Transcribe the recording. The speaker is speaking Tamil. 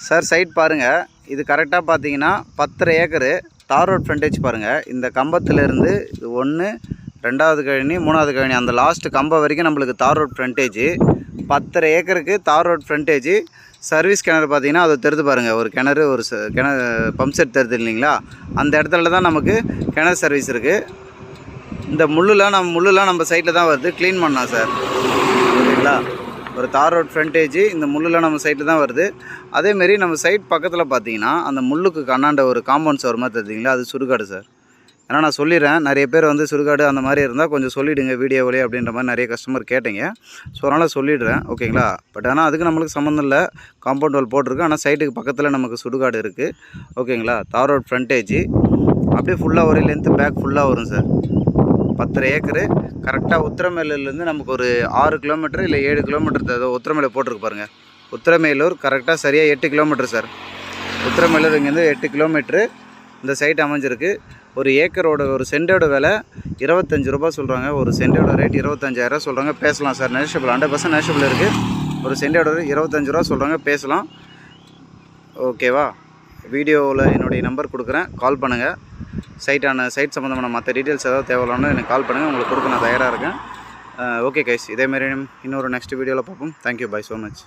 சார் சைட் பாருங்கள் இது கரெக்டாக பார்த்தீங்கன்னா பத்தரை ஏக்கரு. தார் ரோட் ஃப்ரண்டேஜ் பாருங்கள் இந்த கம்பத்துலேருந்து இது ஒன்று ரெண்டாவது கழனி மூணாவது கழனி. அந்த லாஸ்ட்டு கம்பம் வரைக்கும் நம்மளுக்கு தார் ரோட் ஃப்ரண்டேஜ் பத்தரை ஏக்கருக்கு தார் ரோட் ஃப்ரண்டேஜ் சர்வீஸ் கிணறு பார்த்தீங்கன்னா அதை தெரிந்து பாருங்கள் ஒரு கிணறு ஒரு ச- கிணறு பம்ப் செட் தெரிது இல்லைங்களா? அந்த இடத்துல தான் நமக்கு கிணறு சர்வீஸ் இருக்குது இந்த முள்ளுலாம் நம்ம முள்ளுலாம் நம்ம சைட்டில் தான் வருது. க்ளீன் பண்ணலாம் சார் ஓகேங்களா ஒரு தார் ரோட் ஃப்ரண்டேஜ் இந்த முள்ளில் நம்ம சைட்டில் தான் வருது. அதேமாரி நம்ம சைட் பக்கத்தில் பார்த்தீங்கன்னா அந்த முள்ளுக்கு கண்ணாண்ட ஒரு காம்பவுண்ட் சவர் மாதிரி தெரியுங்களா அது சுடுகாடு சார் ஏன்னா நான் சொல்லிடுறேன் நிறைய பேர் வந்து சுடுகாடு அந்த மாதிரி இருந்தால் கொஞ்சம் சொல்லிவிடுங்க வீடியோவிலே அப்படின்ற மாதிரி நிறைய கஸ்டமர் கேட்டீங்க. ஸோ அதனால் சொல்லிடுறேன் ஓகேங்களா பட் ஆனால் அதுக்கு நம்மளுக்கு சம்மந்தம் இல்லை. காம்பவுண்ட் வால் போட்டிருக்கு. ஆனால் சைட்டுக்கு பக்கத்தில் நமக்கு சுடுகாடு இருக்குது ஓகேங்களா தார் ரோட் ஃப்ரண்டேஜ் அப்படியே ஃபுல்லாக ஒரே லென்த்து பேக் ஃபுல்லாக வரும் சார் பத்தரை ஏக்கரு. கரெக்டாக உத்திரமேலூர்லேருந்து நமக்கு ஒரு ஆறு கிலோமீட்டர் இல்லை ஏழு கிலோமீட்டர் ஏதோ உத்திரமேல போட்டிருக்கு பாருங்கள் உத்திரமேலூர் கரெக்டாக சரியாக எட்டு கிலோமீட்டர் சார். உத்திரமேலூர் இங்கேருந்து எட்டு கிலோமீட்ரு இந்த சைட் அமைஞ்சிருக்கு. ஒரு ஏக்கரோட ஒரு சென்டோட விலை இருபத்தஞ்சு ரூபா சொல்கிறாங்க ஒரு சென்டோட ரேட் இருபத்தஞ்சாயிரரூவா சொல்கிறாங்க பேசலாம் சார். நெஷபிள் ஹண்ட்ரட் பர்சன்ட் நெஷபிள் இருக்குது ஒரு சென்டோட இருபத்தஞ்சு ரூபா சொல்கிறாங்க பேசலாம். ஓகேவா? வீடியோவில் என்னுடைய நம்பர் கொடுக்குறேன். கால் பண்ணுங்கள் சைட்டான சைட் சம்மந்தமான மற்ற டீட்டெயில்ஸ் ஏதாவது தேவையில்லாமல் எனக்கு கால் பண்ணுங்கள் உங்களுக்கு கொடுக்க நான் தயாராக இருக்கேன். ஓகே கைஸ் இதேமாரி இன்னொரு நெக்ஸ்ட் வீடியோவில் பார்ப்போம். Thank you bye so much